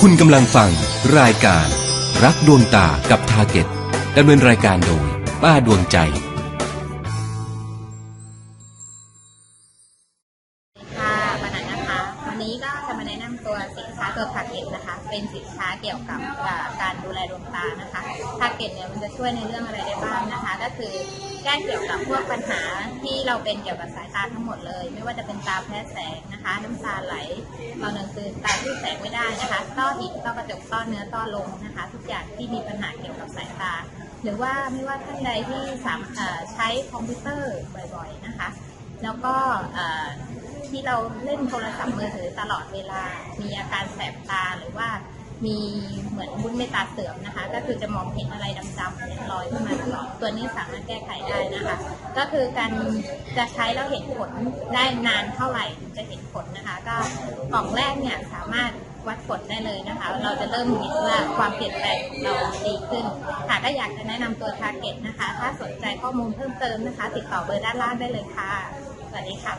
คุณกำลังฟังรายการ รักดวงตากับทาเก็ตดำเนินรายการโดย ป้าดวงใจ ค่ะปนันนะคะ วันนี้ก็ จะมาแนะนำตัวสินค้าตัวทาเก็ตนะคะ เป็นสินค้าเกี่ยวกับการดูแลดวงตานะคะทาเก็ตเนี่ยมันจะช่วยในเรื่องอะไรได้บ้างนะคะ ก็คือแก้เกี่ยวกับพวกปัญหาที่เราเป็นเกี่ยวกับสายตาทั้งหมดเลย ไม่ว่าจะเป็นตาแพ้แสงนะคะ น้ำตาไหลตอนกลางคืนตาที่แสงไม่ได้นะคะต้อหินต้อกระจกต้อเนื้อต้อลมนะคะ ทุกอย่างที่มีปัญหาเกี่ยวกับสายตา หรือว่าไม่ว่าท่านใดที่สามใช้คอมพิวเตอร์บ่อย ๆนะคะ แล้วก็ ที่เราเล่นโทรศัพท์มือถือตลอดเวลา มีอาการแสบตาหรือว่ามีเหมือนบุ้นเมตาเสื่อมนะคะ ก็คือจะมองเห็นอะไรดำๆเนี่ยลอยขึ้นมาตลอดตัวนี้สามารถแก้ไขได้นะคะ ก็คือการจะใช้แล้วเห็นผลได้นานเท่าไหร่ถึงจะเห็นผลนะคะ ก็กล่องแรกเนี่ยสามารถวัดผลได้เลยนะคะ เราจะเริ่มเห็นว่าความเปลี่ยนแปลงของเราดีขึ้นค่ะก็อยากจะแนะนำตัว Target นะคะ ถ้าสนใจข้อมูลเพิ่มเติมนะคะ ติดต่อเบอร์ด้านล่างได้เลยค่ะ สวัสดีค่ะ